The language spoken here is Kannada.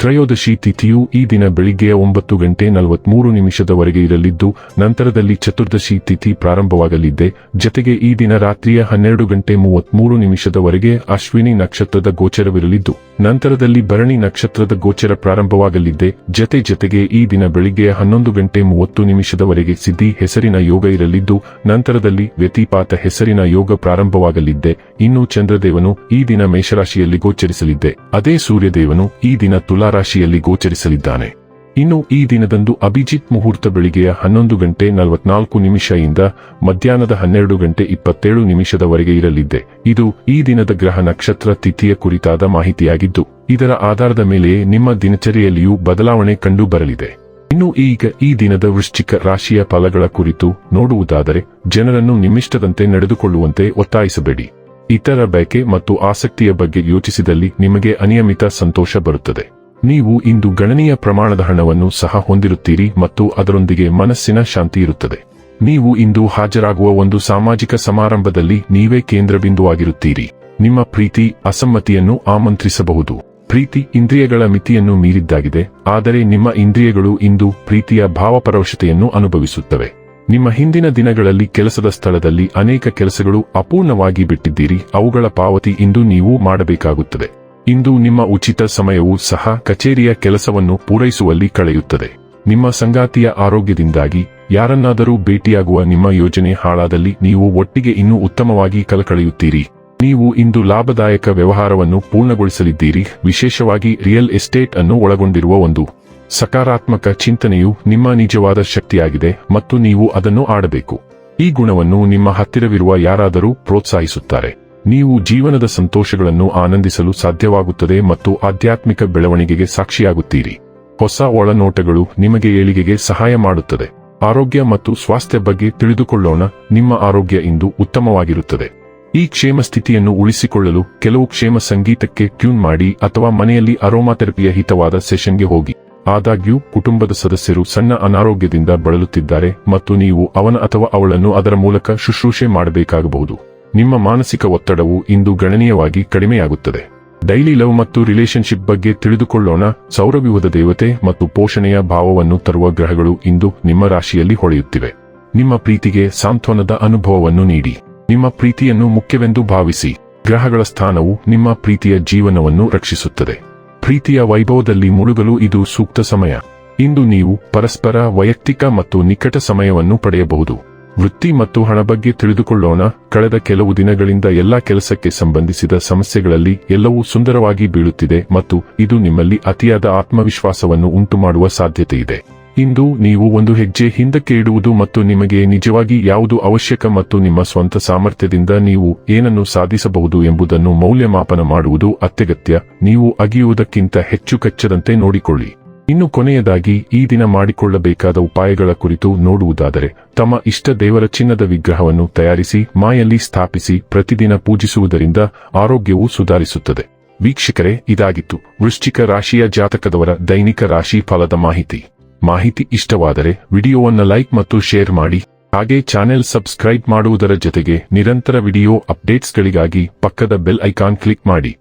ತ್ರಯೋದಶಿ ತಿಥಿಯು ಈ ದಿನ ಬೆಳಿಗ್ಗೆ ಒಂಬತ್ತು ಗಂಟೆ ನಲವತ್ಮೂರು ನಿಮಿಷದವರೆಗೆ ಇರಲಿದ್ದು, ನಂತರದಲ್ಲಿ ಚತುರ್ದಶಿ ತಿಥಿ ಪ್ರಾರಂಭವಾಗಲಿದೆ. ಜತೆಗೆ ಈ ದಿನ ರಾತ್ರಿಯ ಹನ್ನೆರಡು ಗಂಟೆ ಮೂವತ್ಮೂರು ನಿಮಿಷದವರೆಗೆ ಅಶ್ವಿನಿ ನಕ್ಷತ್ರದ ಗೋಚರವಿರಲಿದ್ದು, ನಂತರದಲ್ಲಿ ಭರಣಿ ನಕ್ಷತ್ರದ ಗೋಚರ ಪ್ರಾರಂಭವಾಗಲಿದ್ದೆ ಜತೆ ಜತೆಗೆ ಈ ದಿನ ಬೆಳಿಗ್ಗೆ ಹನ್ನೊಂದು ಗಂಟೆ ಮೂವತ್ತು ನಿಮಿಷದವರೆಗೆ ಸಿದ್ಧಿ ಹೆಸರಿನ ಯೋಗ ಇರಲಿದ್ದು, ನಂತರದಲ್ಲಿ ವ್ಯತಿಪಾತ ಹೆಸರಿನ ಯೋಗ ಪ್ರಾರಂಭವಾಗಲಿದ್ದೆ ಇನ್ನು ಚಂದ್ರದೇವನು ಈ ದಿನ ಮೇಷರಾಶಿಯಲ್ಲಿ ಗೋಚರಿಸಲಿದ್ದೆ ಅದೇ ಸೂರ್ಯದೇವನು ಈ ದಿನ ತುಲಾರಾಶಿಯಲ್ಲಿ ಗೋಚರಿಸಲಿದ್ದಾನೆ. ಇನ್ನು ಈ ದಿನದಂದು ಅಭಿಜಿತ್ ಮುಹೂರ್ತ ಬೆಳಿಗ್ಗೆಯ ಹನ್ನೊಂದು ಗಂಟೆ ನಲವತ್ನಾಲ್ಕು ಇಂದ ಮಧ್ಯಾಹ್ನದ ಹನ್ನೆರಡು ಗಂಟೆ ಇಪ್ಪತ್ತೇಳು ನಿಮಿಷದವರೆಗೆ ಇರಲಿದ್ದೆ. ಇದು ಈ ದಿನದ ಗ್ರಹ ನಕ್ಷತ್ರ ತಿಥಿಯ ಕುರಿತಾದ ಮಾಹಿತಿಯಾಗಿದ್ದು, ಇದರ ಆಧಾರದ ಮೇಲೆಯೇ ನಿಮ್ಮ ದಿನಚರಿಯಲ್ಲಿಯೂ ಬದಲಾವಣೆ ಕಂಡು ಬರಲಿದೆ ಇನ್ನು ಈಗ ಈ ದಿನದ ವೃಶ್ಚಿಕ ರಾಶಿಯ ಫಲಗಳ ಕುರಿತು ನೋಡುವುದಾದರೆ, ಜನರನ್ನು ನಿಮ್ಮಿಷ್ಟದಂತೆ ನಡೆದುಕೊಳ್ಳುವಂತೆ ಒತ್ತಾಯಿಸಬೇಡಿ. ಇತರ ಬಯಕೆ ಮತ್ತು ಆಸಕ್ತಿಯ ಬಗ್ಗೆ ಯೋಚಿಸಿದಲ್ಲಿ ನಿಮಗೆ ಅನಿಯಮಿತ ಸಂತೋಷ ಬರುತ್ತದೆ. ನೀವು ಇಂದು ಗಣನೀಯ ಪ್ರಮಾಣದ ಹಣವನ್ನು ಸಹ ಹೊಂದಿರುತ್ತೀರಿ ಮತ್ತು ಅದರೊಂದಿಗೆ ಮನಸ್ಸಿನ ಶಾಂತಿ ಇರುತ್ತದೆ. ನೀವು ಇಂದು ಹಾಜರಾಗುವ ಒಂದು ಸಾಮಾಜಿಕ ಸಮಾರಂಭದಲ್ಲಿ ನೀವೇ ಕೇಂದ್ರಬಿಂದುವಾಗಿರುತ್ತೀರಿ ನಿಮ್ಮ ಪ್ರೀತಿ, ಅಸಮ್ಮತಿಯನ್ನು ಆಮಂತ್ರಿಸಬಹುದು. ಪ್ರೀತಿ ಇಂದ್ರಿಯಗಳ ಮಿತಿಯನ್ನು ಮೀರಿದ್ದಾಗಿದೆ, ಆದರೆ ನಿಮ್ಮ ಇಂದ್ರಿಯಗಳು ಇಂದು ಪ್ರೀತಿಯ ಭಾವಪರವಶತೆಯನ್ನು ಅನುಭವಿಸುತ್ತವೆ. ನಿಮ್ಮ ಹಿಂದಿನ ದಿನಗಳಲ್ಲಿ ಕೆಲಸದ ಸ್ಥಳದಲ್ಲಿ ಅನೇಕ ಕೆಲಸಗಳು ಅಪೂರ್ಣವಾಗಿ ಬಿಟ್ಟಿದ್ದೀರಿ, ಅವುಗಳ ಪಾವತಿ ಇಂದು ನೀವು ಮಾಡಬೇಕಾಗುತ್ತದೆ. ಇಂದು ನಿಮ್ಮ ಉಚಿತ ಸಮಯವೂ ಸಹ ಕಚೇರಿಯ ಕೆಲಸವನ್ನು ಪೂರೈಸುವಲ್ಲಿ ಕಳೆಯುತ್ತದೆ. ನಿಮ್ಮ ಸಂಗಾತಿಯ ಆರೋಗ್ಯದಿಂದಾಗಿ, ಯಾರನ್ನಾದರೂ ಭೇಟಿಯಾಗುವ ನಿಮ್ಮ ಯೋಜನೆ ಹಾಳಾದಲ್ಲಿ ನೀವು ಒಟ್ಟಿಗೆ ಇನ್ನೂ ಉತ್ತಮವಾಗಿ ಕಲಕಳೆಯುತ್ತೀರಿ ನೀವು ಇಂದು ಲಾಭದಾಯಕ ವ್ಯವಹಾರವನ್ನು ಪೂರ್ಣಗೊಳಿಸಲಿದ್ದೀರಿ. ವಿಶೇಷವಾಗಿ ರಿಯಲ್ ಎಸ್ಟೇಟ್ ಅನ್ನು ಒಳಗೊಂಡಿರುವ ಒಂದು ಸಕಾರಾತ್ಮಕ ಚಿಂತನೆಯು ನಿಮ್ಮ ನಿಜವಾದ ಶಕ್ತಿಯಾಗಿದೆ ಮತ್ತು ನೀವು ಅದನ್ನು ಆಡಬೇಕು. ಈ ಗುಣವನ್ನು ನಿಮ್ಮ ಹತ್ತಿರವಿರುವ ಯಾರಾದರೂ ಪ್ರೋತ್ಸಾಹಿಸುತ್ತಾರೆ. ನೀವು ಜೀವನದ ಸಂತೋಷಗಳನ್ನು ಆನಂದಿಸಲು ಸಾಧ್ಯವಾಗುತ್ತದೆ ಮತ್ತು ಆಧ್ಯಾತ್ಮಿಕ ಬೆಳವಣಿಗೆಗೆ ಸಾಕ್ಷಿಯಾಗುತ್ತೀರಿ. ಹೊಸ ಒಳನೋಟಗಳು ನಿಮಗೆ ಏಳಿಗೆಗೆ ಸಹಾಯ ಮಾಡುತ್ತದೆ. ಆರೋಗ್ಯ ಮತ್ತು ಸ್ವಾಸ್ಥ್ಯ ಬಗ್ಗೆ ತಿಳಿದುಕೊಳ್ಳೋಣ. ನಿಮ್ಮ ಆರೋಗ್ಯ ಇಂದು ಉತ್ತಮವಾಗಿರುತ್ತದೆ. ಈ ಕ್ಷೇಮ ಸ್ಥಿತಿಯನ್ನು ಉಳಿಸಿಕೊಳ್ಳಲು ಕೆಲವು ಕ್ಷೇಮ ಸಂಗೀತಕ್ಕೆ ಟ್ಯೂನ್ ಮಾಡಿ ಅಥವಾ ಮನೆಯಲ್ಲಿ ಅರೋಮಾಥೆರಪಿಯ ಹಿತವಾದ ಸೆಷನ್ಗೆ ಹೋಗಿ. ಆದಾಗ್ಯೂ, ಕುಟುಂಬದ ಸದಸ್ಯರು ಸಣ್ಣ ಅನಾರೋಗ್ಯದಿಂದ ಬಳಲುತ್ತಿದ್ದಾರೆ ಮತ್ತು ನೀವು ಅವನ ಅಥವಾ ಅವಳನ್ನು ಅದರ ಮೂಲಕ ಶುಶ್ರೂಷೆ ಮಾಡಬೇಕಾಗಬಹುದು. ನಿಮ್ಮ ಮಾನಸಿಕ ಒತ್ತಡವು ಇಂದು ಗಣನೀಯವಾಗಿ ಕಡಿಮೆಯಾಗುತ್ತದೆ. ಡೈಲಿ ಲವ್ ಮತ್ತು ರಿಲೇಶನ್ಶಿಪ್ ಬಗ್ಗೆ ತಿಳಿದುಕೊಳ್ಳೋಣ. ಸೌರವ್ಯೂಹದ ದೇವತೆ ಮತ್ತು ಪೋಷಣೆಯ ಭಾವವನ್ನು ತರುವ ಗ್ರಹಗಳು ಇಂದು ನಿಮ್ಮ ರಾಶಿಯಲ್ಲಿ ಹೊಳೆಯುತ್ತಿವೆ. ನಿಮ್ಮ ಪ್ರೀತಿಗೆ ಸಾಂತ್ವನದ ಅನುಭವವನ್ನು ನೀಡಿ. ನಿಮ್ಮ ಪ್ರೀತಿಯನ್ನು ಮುಖ್ಯವೆಂದು ಭಾವಿಸಿ. ಗ್ರಹಗಳ ಸ್ಥಾನವು ನಿಮ್ಮ ಪ್ರೀತಿಯ ಜೀವನವನ್ನು ರಕ್ಷಿಸುತ್ತದೆ. ಪ್ರೀತಿಯ ವೈಭವದಲ್ಲಿ ಮುಳುಗಲು ಇದು ಸೂಕ್ತ ಸಮಯ. ಇಂದು ನೀವು ಪರಸ್ಪರ ವೈಯಕ್ತಿಕ ಮತ್ತು ನಿಕಟ ಸಮಯವನ್ನು ಪಡೆಯಬಹುದು. ವೃತ್ತಿ ಮತ್ತು ಹಣ ಬಗ್ಗೆ ತಿಳಿದುಕೊಳ್ಳೋಣ. ಕಳೆದ ಕೆಲವು ದಿನಗಳಿಂದ ಎಲ್ಲಾ ಕೆಲಸಕ್ಕೆ ಸಂಬಂಧಿಸಿದ ಸಮಸ್ಯೆಗಳಲ್ಲಿ ಎಲ್ಲವೂ ಸುಂದರವಾಗಿ ಬೀಳುತ್ತಿದೆ ಮತ್ತು ಇದು ನಿಮ್ಮಲ್ಲಿ ಅತಿಯಾದ ಆತ್ಮವಿಶ್ವಾಸವನ್ನು ಉಂಟುಮಾಡುವ ಸಾಧ್ಯತೆಯಿದೆ ಇಂದು ನೀವು ಒಂದು ಹೆಜ್ಜೆ ಹಿಂದಕ್ಕೆ ಇಡುವುದು ಮತ್ತು ನಿಮಗೆ ನಿಜವಾಗಿ ಯಾವುದು ಅವಶ್ಯಕ ಮತ್ತು ನಿಮ್ಮ ಸ್ವಂತ ಸಾಮರ್ಥ್ಯದಿಂದ ನೀವು ಏನನ್ನು ಸಾಧಿಸಬಹುದು ಎಂಬುದನ್ನು ಮೌಲ್ಯಮಾಪನ ಮಾಡುವುದು ಅತ್ಯಗತ್ಯ. ನೀವು ಅಗಿಯುವುದಕ್ಕಿಂತ ಹೆಚ್ಚು ಕಚ್ಚದಂತೆ ನೋಡಿಕೊಳ್ಳಿ. ಇನ್ನು ಕೊನೆಯದಾಗಿ ಈ ದಿನ ಮಾಡಿಕೊಳ್ಳಬೇಕಾದ ಉಪಾಯಗಳ ಕುರಿತು ನೋಡುವುದಾದರೆ, ತಮ್ಮ ಇಷ್ಟ ದೇವರ ಚಿನ್ನದ ವಿಗ್ರಹವನ್ನು ತಯಾರಿಸಿ, ಮಾಯಲ್ಲಿ ಸ್ಥಾಪಿಸಿ, ಪ್ರತಿದಿನ ಪೂಜಿಸುವುದರಿಂದ ಆರೋಗ್ಯವು ಸುಧಾರಿಸುತ್ತದೆ. ವೀಕ್ಷಕರೇ, ಇದಾಗಿತ್ತು ವೃಶ್ಚಿಕ ರಾಶಿಯ ಜಾತಕದವರ ದೈನಿಕ ರಾಶಿ ಫಲದ ಮಾಹಿತಿ. ಮಾಹಿತಿ ಇಷ್ಟವಾದರೆ ವಿಡಿಯೋವನ್ನು ಲೈಕ್ ಮತ್ತು ಶೇರ್ ಮಾಡಿ, ಹಾಗೆ ಚಾನೆಲ್ ಸಬ್ಸ್ಕ್ರೈಬ್ ಮಾಡುವುದರ ಜೊತೆಗೆ ನಿರಂತರ ವಿಡಿಯೋ ಅಪ್ಡೇಟ್ಸ್ಗಳಿಗಾಗಿ ಪಕ್ಕದ ಬೆಲ್ ಐಕಾನ್ ಕ್ಲಿಕ್ ಮಾಡಿ.